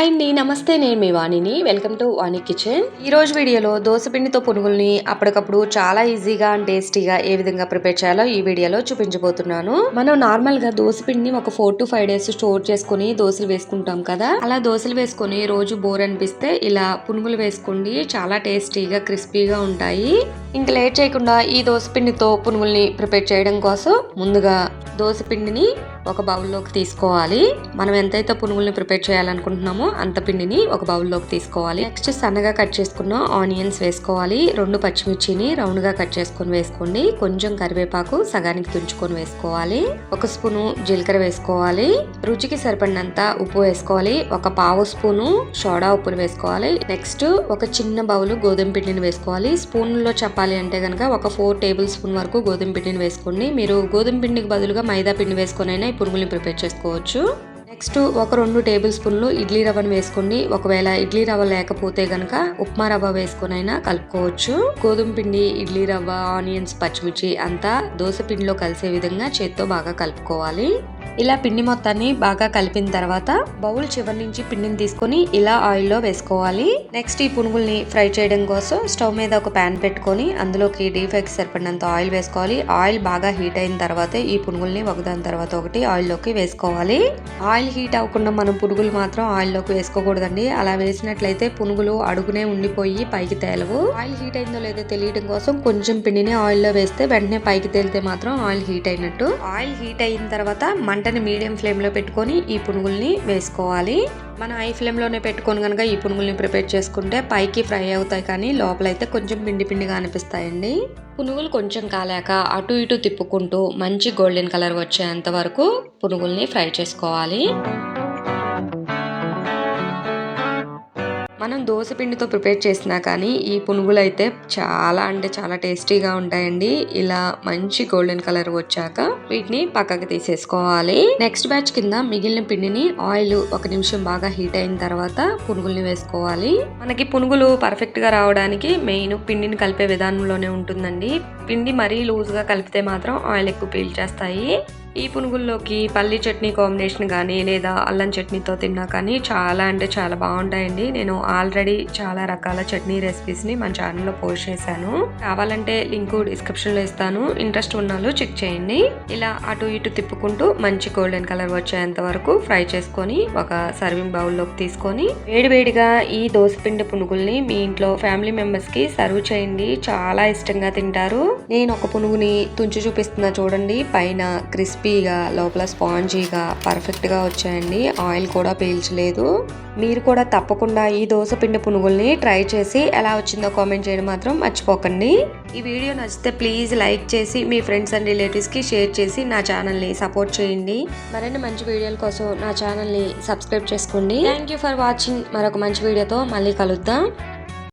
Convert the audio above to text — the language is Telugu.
హాయ్ అండి నమస్తే నేను మీ వాణిని. వెల్కమ్ టు వాణి కిచెన్ ఈ రోజు వీడియోలో దోశపిండితో పునుగుల్ని అప్పటికప్పుడు చాలా ఈజీగా అండ్ టేస్టీగా ఏ విధంగా ప్రిపేర్ చేయాలో ఈ వీడియోలో చూపించబోతున్నాను. మనం నార్మల్గా దోసపిండిని ఒక four to five days store చేసుకుని దోశలు వేసుకుంటాం కదా? అలా దోశలు వేసుకొని రోజు బోర్ అనిపిస్తే ఇలా పునుగులు వేసుకోండి. చాలా టేస్టీగా క్రిస్పీగా ఉంటాయి. ఇంకా లేట్ చేయకుండా ఈ దోశపిండితో పునుగుల్ని ప్రిపేర్ చేయడం కోసం ముందుగా దోశపిండిని ఒక బౌల్లోకి తీసుకోవాలి. మనం ఎంతైతే పునుగుల్ని ప్రిపేర్ చేయాలనుకుంటున్నామో అంత పిండిని ఒక బౌల్లోకి తీసుకోవాలి. నెక్స్ట్ సన్నగా కట్ చేసుకున్న ఆనియన్స్ వేసుకోవాలి. రెండు పచ్చిమిర్చిని రౌండ్గా కట్ చేసుకొని వేసుకోండి. కొంచెం కరివేపాకు సగానికి తుంచుకొని వేసుకోవాలి. ఒక స్పూను జీలకర్ర వేసుకోవాలి. రుచికి సరిపడినంత ఉప్పు వేసుకోవాలి. ఒక పావు స్పూను సోడా ఉప్పును వేసుకోవాలి. నెక్స్ట్ ఒక చిన్న బౌల్ గోధుమ పిండిని వేసుకోవాలి. స్పూన్లో చెప్పాలి అంటే కనుక ఒక ఫోర్ టేబుల్ స్పూన్ వరకు గోధుమ పిండిని వేసుకోండి. మీరు గోధుమ పిండికి బదులుగా మైదా పిండి వేసుకొని పురుగుల్ని ప్రిపేర్ చేసుకోవచ్చు. నెక్స్ట్ ఒక రెండు టేబుల్ స్పూన్లు ఇడ్లీ రవ్వను వేసుకోండి. ఒకవేళ ఇడ్లీ రవ్వ లేకపోతే గనక ఉప్మా రవ్వ వేసుకొని అయినా కలుపుకోవచ్చు. గోధుమ పిండి ఇడ్లీ రవ్వ ఆనియన్స్ పచ్చిమిర్చి అంతా దోశ పిండిలో కలిసే విధంగా చేత్తో బాగా కలుపుకోవాలి. ఇలా పిండి మొత్తాన్ని బాగా కలిపిన తర్వాత బౌల్ చివరి నుంచి పిండిని తీసుకొని ఇలా ఆయిల్లో వేసుకోవాలి. నెక్స్ట్ ఈ పునుగుల్ని ఫ్రై చేయడం కోసం స్టవ్ మీద ఒక ప్యాన్ పెట్టుకొని అందులోకి డీఫెక్ట్ సరిపడినంత ఆయిల్ వేసుకోవాలి. ఆయిల్ బాగా హీట్ అయిన తర్వాత ఈ పునుగుల్ని ఒకదాని తర్వాత ఒకటి ఆయిల్లోకి వేసుకోవాలి. ఆయిల్ హీట్ అవ్వకుండా మనం పునుగులు మాత్రం ఆయిల్లోకి వేసుకోకూడదండి. అలా వేసినట్లయితే పునుగులు అడుగునే ఉండిపోయి పైకి తేలవు. ఆయిల్ హీట్ అయిందో లేదో తెలియడం కోసం కొంచెం పిండిని ఆయిల్లో వేస్తే వెంటనే పైకి తేలితే మాత్రం ఆయిల్ హీట్ అయినట్టు. ఆయిల్ హీట్ అయిన తర్వాత మంటని మీడియం ఫ్లేమ్లో పెట్టుకొని ఈ పునుగుల్ని వేసుకోవాలి. మనం ఐ ఫ్లేమ్లోనే పెట్టుకొని కనుక ఈ పునుగుల్ని ప్రిపేర్ చేసుకుంటే పైకి ఫ్రై అవుతాయి కానీ లోపలైతే కొంచెం పిండి పిండిగా అనిపిస్తాయండి. పునుగులు కొంచెం కాలాక అటు ఇటు తిప్పుకుంటూ మంచి గోల్డెన్ కలర్ వచ్చేంత వరకు పునుగుల్ని ఫ్రై చేసుకోవాలి. మనం దోశ పిండితో ప్రిపేర్ చేసినా కానీ ఈ పునుగులు అయితే చాలా అంటే చాలా టేస్టీగా ఉంటాయండి. ఇలా మంచి గోల్డెన్ కలర్ వచ్చాక వీటిని పక్కకి తీసేసుకోవాలి. నెక్స్ట్ బ్యాచ్ కింద మిగిలిన పిండిని ఆయిల్ ఒక నిమిషం బాగా హీట్ అయిన తర్వాత పునుగుల్ని వేసుకోవాలి. మనకి పునుగులు పర్ఫెక్ట్గా రావడానికి మెయిన్ పిండిని కలిపే విధానంలోనే ఉంటుందండి. పిండి మరీ లూజ్గా కలిపితే మాత్రం ఆయిల్ ఎక్కువ పీల్చేస్తాయి ఈ పునుగుల్లోకి పల్లి చట్నీ కాంబినేషన్ కానీ లేదా అల్లం చట్నీతో తిన్నా కానీ చాలా అంటే చాలా బాగుంటాయండి. నేను ఆల్రెడీ చాలా రకాల చట్నీ రెసిపీస్ని మన ఛానల్లో పోస్ట్ చేశాను. కావాలంటే లింకు డిస్క్రిప్షన్లో ఇస్తాను. ఇంట్రెస్ట్ ఉన్నాళ్ళు చెక్ చేయండి. ఇలా అటు ఇటు తిప్పుకుంటూ మంచి గోల్డెన్ కలర్ వచ్చేంత వరకు ఫ్రై చేసుకొని ఒక సర్వింగ్ బౌల్లోకి తీసుకొని వేడివేడిగా ఈ దోసపిండి పునుగుల్ని మీ ఇంట్లో ఫ్యామిలీ మెంబర్స్కి సర్వ్ చేయండి. చాలా ఇష్టంగా తింటారు. నేను ఒక పునుగుని తుంచి చూపిస్తున్నా చూడండి. పైన క్రిస్పీగా లోపల స్పాంజీగా పర్ఫెక్ట్గా వచ్చాయండి. ఆయిల్ కూడా పీల్చలేదు. మీరు కూడా తప్పకుండా ఈ దోశ పిండి పునుగుల్ని ట్రై చేసి ఎలా వచ్చిందో కామెంట్ చేయడం మాత్రం మర్చిపోకండి. ఈ వీడియో నచ్చితే ప్లీజ్ లైక్ చేసి మీ ఫ్రెండ్స్ అండ్ రిలేటివ్స్కి షేర్ చేసి నా ఛానల్ని సపోర్ట్ చేయండి. మరిన్ని మంచి వీడియోల కోసం నా ఛానల్ని సబ్స్క్రైబ్ చేసుకోండి. Thank you for watching. మరొక మంచి వీడియోతో మళ్ళీ కలుద్దాం.